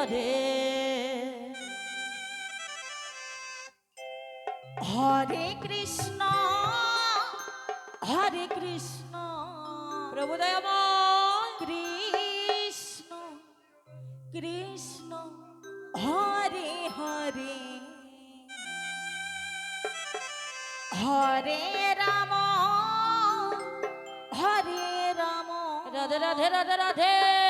Hare Hare Hare Krishna Hare Krishna. প্রভুদয়ময়। Krishna Krishna Hare Hare. Hare Ram Hare Ram. Radhe Radhe Radhe Radhe.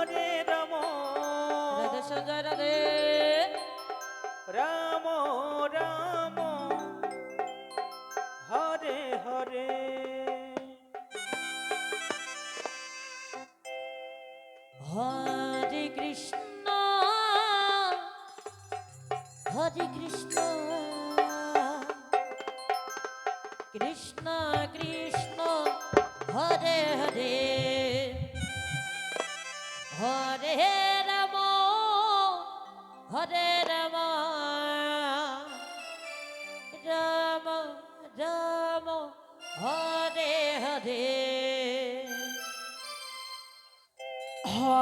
Hare Ram. Sanjay Radhe. Ram Ram. Hare Hare. Hare Krishna Hare Krishna.